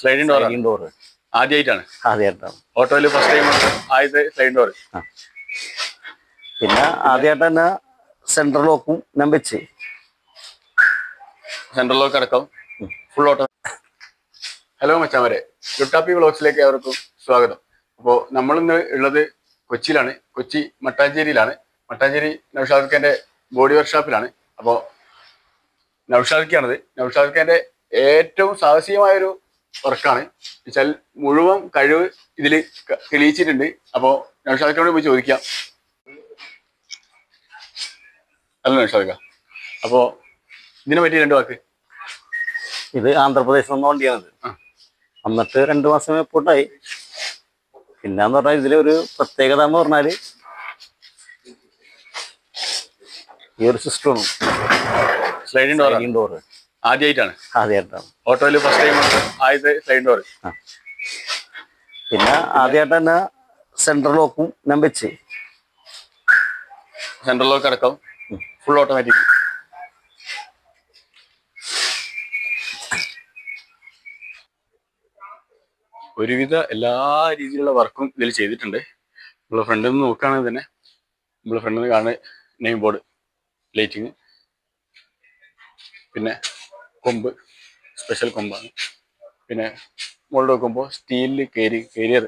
Sliding door sliding door ആദ്യമായിട്ടാണ് ആദ്യമായിട്ടാണ് ഓട്ടോയിൽ ഫസ്റ്റ് ടൈം ആദ്യത്തെ സ്ലൈഡിംഗ് ഡോർ പിന്നെ ആദ്യമായിട്ട് തന്നെ സെൻട്രൽ ലോക്കും ഞാൻ വെച്ച്. സെൻട്രൽ ലോക്ക് അടക്കം. ഫുൾ ഓട്ടോ ഹലോ മച്ചാമരെ. ചുട്ടാപ്പി വ്ളോഗ്സിലേക്ക് അവർക്കും സ്വാഗതം. അപ്പോൾ നമ്മളിന്ന് ഉള്ളത് കൊച്ചിയിലാണ്. കൊച്ചി മട്ടാഞ്ചേരിയിലാണ്. മട്ടാഞ്ചേരി നൗഷാദ് ബോഡി വർക്ക്ഷോപ്പിലാണ്. അപ്പോൾ നൗഷാദ് ഖാന്റെ ഏറ്റവും സാഹസികമായൊരു വർക്കാണ്. വെച്ചാൽ മുഴുവൻ കഴിവ് ഇതിൽ തെളിയിച്ചിട്ടുണ്ട്. അപ്പോൾ നൗഷാദ് പോയി ചോദിക്കാം. അല്ല നൗഷാദ് അപ്പോ അപ്പോൾ ഇതിനെ പറ്റി രണ്ട് വാക്ക്. ഇത് ആന്ധ്രാപ്രദേശിൽ നിന്ന് വണ്ടിയാണിത്. എന്നിട്ട് രണ്ടു മാസം എപ്പോട്ടായി പിന്നെന്ന് പറഞ്ഞാൽ ഇതിലൊരു പ്രത്യേകത എന്ന് പറഞ്ഞാൽ ഈ ഒരു സിസ്റ്റം സ്ലൈഡിംഗ് ഡോർ ആദ്യമായിട്ടാണ് ആദ്യമായിട്ടാണ് ഓട്ടോയിൽ ഫസ്റ്റ് ടൈം ആദ്യത്തെ സൈഡ് ഡോർ പിന്നെ ആദ്യമായിട്ട് തന്നെ സെൻട്രൽ ലോക്കും ഞാൻ വെച്ച്. സെൻട്രൽ ലോക്ക് അടക്കം ഫുൾ ഓട്ടോമാറ്റിക് ഒരുവിധ എല്ലാ രീതിയിലുള്ള വർക്കും ഇതിൽ ചെയ്തിട്ടുണ്ട്. നമ്മളെ ഫ്രണ്ടിൽ നിന്ന് നോക്കുകയാണെങ്കിൽ തന്നെ നമ്മളെ ഫ്രണ്ടിൽ നിന്ന് കാണുന്ന നെയിം ബോർഡ് ലൈറ്റിങ് പിന്നെ കൊമ്പ് സ്പെഷ്യൽ കൊമ്പാണ്. പിന്നെ മുകളിൽ നോക്കുമ്പോൾ സ്റ്റീലിൽ കേരി കേരിയർ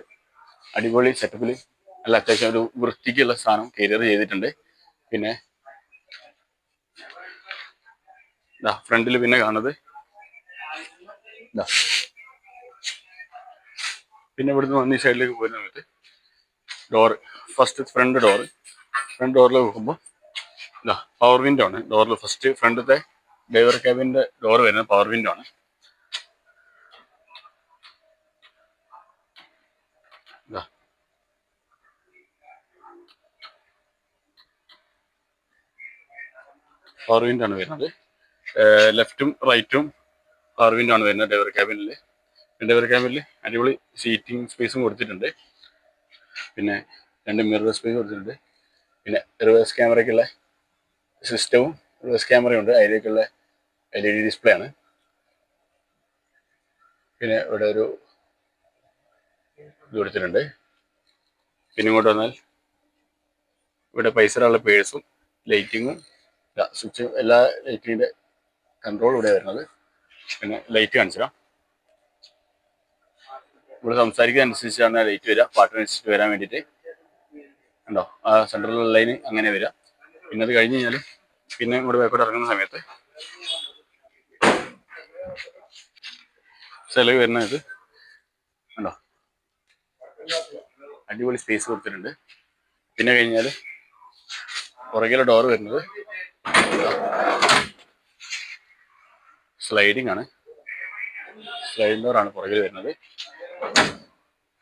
അടിപൊളി സെറ്റപ്പിൽ നല്ല അത്യാവശ്യം ഒരു വൃത്തിക്കുള്ള സാധനം കേരിയർ ചെയ്തിട്ടുണ്ട്. പിന്നെ ഇതാ ഫ്രണ്ടിൽ പിന്നെ കാണുന്നത് ഇതാ പിന്നെ ഇവിടുന്ന് വന്ന് ഈ സൈഡിലേക്ക് പോയി സമയത്ത് door first front door front ഡോറിൽ നോക്കുമ്പോൾ ഇതാ പവർ വിൻഡോ ആണ്. ഡോറിൽ ഫസ്റ്റ് ഫ്രണ്ടത്തെ ഡ്രൈവർ ക്യാബിന്റെ ഡോർ വരുന്നത് പവർ വിൻഡോ ആണ്. പവർ വിൻഡോ ആണ് വരുന്നത്. ലെഫ്റ്റും റൈറ്റും പവർ വിൻഡോ ആണ് വരുന്നത് ഡ്രൈവർ ക്യാബിനിൽ. ഡ്രൈവർ ക്യാബിനിൽ അടിപൊളി സീറ്റിംഗ് സ്പേസും കൊടുത്തിട്ടുണ്ട്. പിന്നെ രണ്ട് മിറർ സ്പേസ് കൊടുത്തിട്ടുണ്ട്. പിന്നെ റിവേഴ്സ് ക്യാമറയ്ക്കുള്ള സിസ്റ്റവും റിവേഴ്സ് ക്യാമറയുണ്ട് അതിലേക്കുള്ള എൽ ഇ ഡി ഡിസ്പ്ലേ ആണ്. പിന്നെ ഇവിടെ ഒരു ഇത് കൊടുത്തിട്ടുണ്ട്. പിന്നെ ഇങ്ങോട്ട് വന്നാൽ ഇവിടെ ഇടാനുള്ള പേഴ്സും ലൈറ്റിങ്ങും സ്വിച്ച് എല്ലാ ലൈറ്റിന്റെ കൺട്രോൾ ഇവിടെ വരുന്നത്. പിന്നെ ലൈറ്റ് കാണിച്ചുതരാം ഇവിടെ സംസാരിക്കുന്നതനുസരിച്ചാണ് ലൈറ്റ് വരിക. പാട്ടിനനുസരിച്ച് വരാൻ വേണ്ടിയിട്ട്. ഉണ്ടോ ആ സെൻട്രൽ ലൈന് അങ്ങനെ വരിക. പിന്നെ അത് കഴിഞ്ഞ് കഴിഞ്ഞാൽ പിന്നെ ഇങ്ങോട്ട് ബാക്കോട്ട് ഇറങ്ങുന്ന സമയത്ത് ചിലവ് വരുന്ന ഇത് ഉണ്ടോ അടിപൊളി സ്പേസ് കൊടുത്തിട്ടുണ്ട്. പിന്നെ കഴിഞ്ഞാൽ പുറകിലെ ഡോർ വരുന്നത് സ്ലൈഡിംഗ് ആണ്. സ്ലൈഡിംഗ് ഡോർ ആണ് പുറകിൽ വരുന്നത്.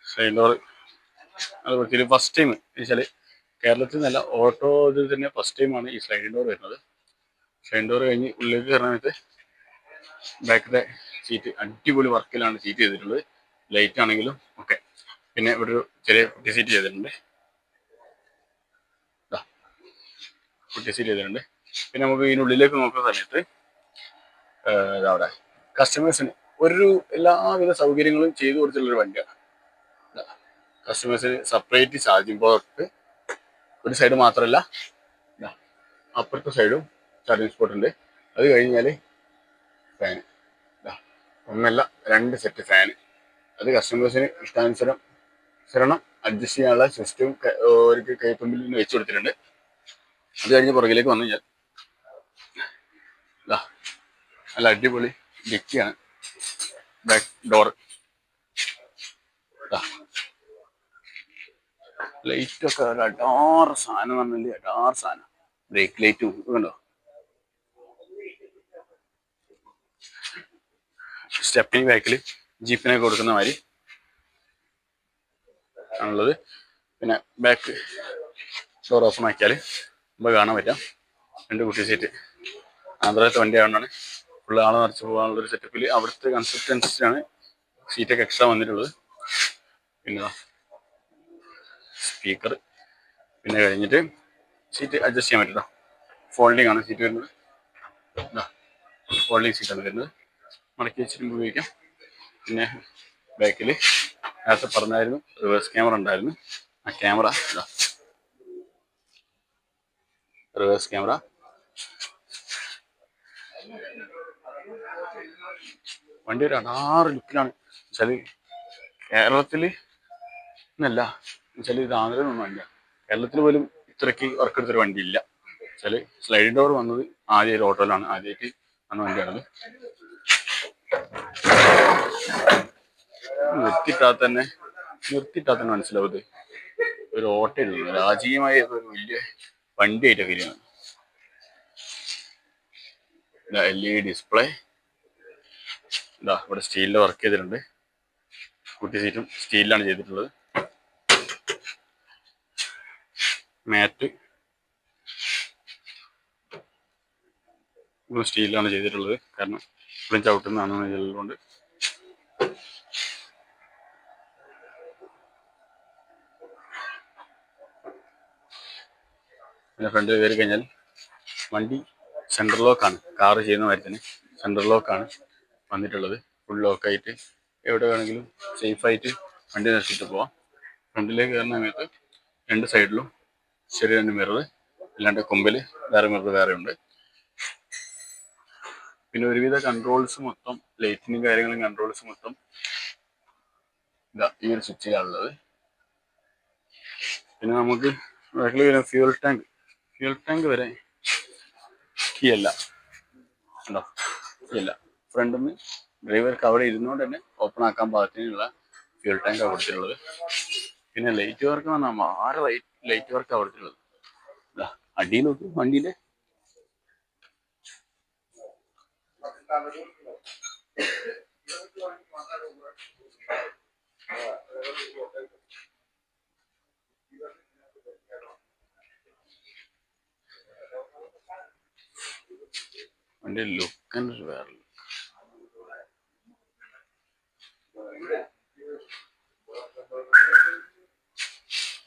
സ്ലൈഡിങ് ഡോർ അത് ഫസ്റ്റ് ടൈം വെച്ചാൽ കേരളത്തിൽ നല്ല ഓട്ടോ ഇതിൽ തന്നെ ഫസ്റ്റ് ടൈമാണ് ഈ സ്ലൈഡിംഗ് ഡോർ വരുന്നത്. സ്ലൈഡിംഗ് ഡോർ കഴിഞ്ഞ് ഉള്ളിലേക്ക് കയറാൻ ബാക്കിലെ സീറ്റ് അടിപൊളി വർക്കിലാണ് സീറ്റ് ചെയ്തിട്ടുള്ളത്. ലൈറ്റ് ആണെങ്കിലും ഒക്കെ. പിന്നെ ഇവിടെ ഒരു ചെറിയ കുട്ടി സീറ്റ് ചെയ്തിട്ടുണ്ട്. കുട്ടി സീറ്റ് ചെയ്തിട്ടുണ്ട്. പിന്നെ നമുക്ക് ഇതിനുള്ളിലേക്ക് നോക്കുന്ന സമയത്ത് അവിടെ. കസ്റ്റമേഴ്സിന് ഒരു എല്ലാവിധ സൗകര്യങ്ങളും ചെയ്തു കൊടുത്തിട്ടുള്ള ഒരു വണ്ടിയാണ്. കസ്റ്റമേഴ്സിന് സെപ്പറേറ്റ് ചാർജിങ് പോർട്ട് ഒരു സൈഡ് മാത്രമല്ല അപ്പുറത്തെ സൈഡും ചാർജിങ് സ്പോട്ട് ഉണ്ട്. അത് കഴിഞ്ഞാൽ ഫാന് ഒന്നല്ല രണ്ട് സെറ്റ് ഫാന് അത് കസ്റ്റമേഴ്സിന് ഇഷ്ടാനുസരം ശരണം അഡ്ജസ്റ്റ് ചെയ്യാനുള്ള സിസ്റ്റവും ഒരു കൈപ്പമ്പിൽ നിന്ന് വെച്ച് കൊടുത്തിട്ടുണ്ട്. അത് കഴിഞ്ഞ് പുറകിലേക്ക് വന്നു ഞാൻ നല്ല അടിപൊളി ഡിക്കിയാണ് ബാക്ക് ഡോർ ലൈറ്റ് ഒക്കെ ഒരു അടാർ സാധനം പറഞ്ഞില്ലേ അടാർ സാധനം. ബ്രേക്ക് ലൈറ്റും സ്റ്റെപ്പിനി ബാക്കിൽ ജീപ്പിനെ കൊടുക്കുന്ന മാതിരി ആണുള്ളത്. പിന്നെ ബാക്ക് ഡോർ ഓപ്പൺ ആക്കിയാൽ നമുക്ക് കാണാൻ പറ്റാം. രണ്ട് കുട്ടി സീറ്റ് ആന്ധ്രത്തെ വണ്ടി ആയതുകൊണ്ടാണ് ഫുള്ള് ആളെ നിറച്ച് പോകാനുള്ള ഒരു സെറ്റപ്പിൽ അവിടുത്തെ കൺസിസ്റ്റൻസിയാണ് സീറ്റൊക്കെ എക്സ്ട്രാ വന്നിട്ടുള്ളത്. പിന്നെ സ്പീക്കർ പിന്നെ കഴിഞ്ഞിട്ട് സീറ്റ് അഡ്ജസ്റ്റ് ചെയ്യാൻ പറ്റും ഫോൾഡിംഗ് ആണ് സീറ്റ് വരുന്നത്. ഫോൾഡിംഗ് സീറ്റാണ് വരുന്നത്. മടക്കി വെച്ചിട്ട് ഉപയോഗിക്കാം പിന്നെ ബാക്കിൽ നേരത്തെ പറഞ്ഞായിരുന്നു റിവേഴ്സ് ക്യാമറ ഉണ്ടായിരുന്നു. ആ ക്യാമറ റിവേഴ്സ് ക്യാമറ വണ്ടി ഒരു അടാറ് ലുക്കിലാണ് വെച്ചാൽ കേരളത്തിൽ എന്നല്ല വെച്ചാൽ ഇത് ആന്ധ്രയിലൊന്നും വണ്ടിയാണ് കേരളത്തിൽ പോലും ഇത്രയ്ക്ക് വർക്ക് എടുത്തൊരു വണ്ടി ഇല്ല വെച്ചാൽ സ്ലൈഡിംഗ് ഡോർ വന്നത് ആദ്യം ഒരു ഓട്ടോയിലാണ് ആദ്യമായിട്ട് വന്ന വണ്ടിയാണത്. നിർത്തിയിട്ടാൽ തന്നെ നിർത്തിയിട്ടാൽ തന്നെ മനസ്സിലാവും ഒരു ഓട്ടയില്ല രാജീയമായ ഒരു വലിയ വണ്ടിയായിട്ട് ഫീൽ ചെയ്യുന്നത്. എൽ ഇ ഡിസ്പ്ലേ ഇതാ ഇവിടെ സ്റ്റീലിൽ വർക്ക് ചെയ്തിട്ടുണ്ട്. കുട്ടി സീറ്റും സ്റ്റീലിലാണ് ചെയ്തിട്ടുള്ളത്. മാറ്റ്. ഇവിടെ സ്റ്റീലാണ് ചെയ്തിട്ടുള്ളത്. കാരണം ഇവിടെ ചവിട്ടുന്നതാണ് ചെയ്തതുകൊണ്ട് പിന്നെ ഫ്രണ്ട് കയറി കഴിഞ്ഞാൽ വണ്ടി സെൻട്രൽ ലോക്കാണ് കാറ് ചെയ്യുന്ന മാതിരി തന്നെ സെൻട്രൽ ലോക്കാണ് വന്നിട്ടുള്ളത്. ഫുൾ ലോക്കായിട്ട് എവിടെ വേണമെങ്കിലും സേഫായിട്ട് വണ്ടി നിർത്തിയിട്ട് പോവാം. ഫ്രണ്ടിലേക്ക് കയറുന്ന സമയത്ത് രണ്ട് സൈഡിലും ചെറിയ രണ്ട് മിറർ അല്ലാണ്ട് കൊമ്പിൽ വേറെ മിറർ വേറെ ഉണ്ട്. പിന്നെ ഒരുവിധ കൺട്രോൾസ് മൊത്തം ലൈറ്റിനും കാര്യങ്ങളും കൺട്രോൾസ് മൊത്തം ഇതാ ഈ ഒരു സ്വിച്ചിലാണുള്ളത് പിന്നെ നമുക്ക് ബാക്കിൽ വരുന്ന ഫ്യൂൽ ടാങ്ക് ഫ്യൂൽ ടാങ്ക് വരെ കീ അല്ല ഉണ്ടോ കീ അല്ല ഫ്രണ്ടിൽ ഡ്രൈവർക്ക് അവിടെ ഇരുന്നുകൊണ്ട് തന്നെ ഓപ്പൺ ആക്കാൻ പാകത്തിനുള്ള ഫ്യൂൽ ടാങ്കാണ് കൊടുത്തിട്ടുള്ളത്. പിന്നെ ലൈറ്റ് വർക്ക് പറഞ്ഞാൽ ആറ് ലൈറ്റ് ലൈറ്റ് വർക്ക് അവിടുത്തെ അടി നോക്ക് വണ്ടിയിലെ. വണ്ടി ലുക്ക് വേറെ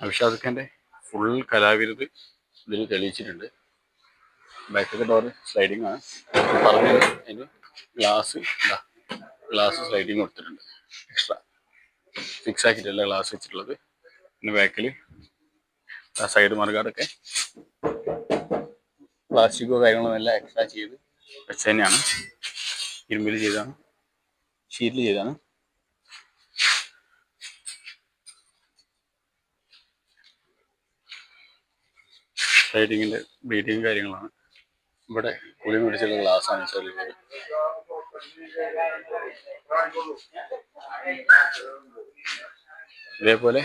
അഭിഷാദ് ഖാന്റെ ഫുൾ കലാവിരുത് ഇതിൽ തെളിയിച്ചിട്ടുണ്ട്. ബാക്കിലെ ഡോർ സ്ലൈഡിങ് ആണ്. പറഞ്ഞ അതിന് ഗ്ലാസ് ഗ്ലാസ് സ്ലൈഡിങ് കൊടുത്തിട്ടുണ്ട്. എക്സ്ട്രാ ഫിക്സ് ആക്കിയിട്ടല്ല ഗ്ലാസ് വെച്ചിട്ടുള്ളത്. പിന്നെ ബാക്കിൽ ആ സൈഡ് മറുകാടൊക്കെ. പ്ലാസ്റ്റിക്കോ കാര്യങ്ങളോ എല്ലാം എക്സ്ട്രാ ചെയ്ത് വെച്ച് തന്നെയാണ്. ഇരുമ്പിൽ ചെയ്താണ് ഷീറ്റിൽ ചെയ്താണ് സ്ലൈഡിങ്ങിന്റെ ബ്ലീഡിങ് കാര്യങ്ങളാണ്. ഇവിടെ കുളി മേടിച്ചുള്ള ഗ്ലാസ് ആണ് ചെറിയത് ഇതേപോലെ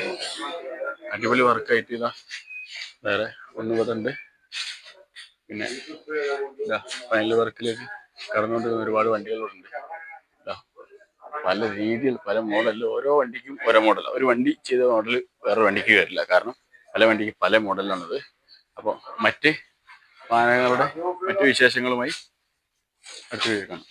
അടിപൊളി വർക്കായിട്ട് ഇതാ. വേറെ ഒന്ന് പതുണ്ട് പിന്നെ ഫൈനൽ വർക്കിലേക്ക് കടന്നുകൊണ്ട് ഒരുപാട് വണ്ടികളുണ്ട് പല രീതിയിൽ പല മോഡലിൽ ഓരോ വണ്ടിക്കും ഓരോ മോഡലാണ് ഒരു വണ്ടി ചെയ്ത മോഡൽ വേറെ വണ്ടിക്ക് വരില്ല. കാരണം പല വണ്ടിക്ക് പല മോഡലാണത് അപ്പോൾ മറ്റ് വാഹനങ്ങളുടെ മറ്റു വിശേഷങ്ങളുമായി അടുത്ത വീഡിയോ കാണാം.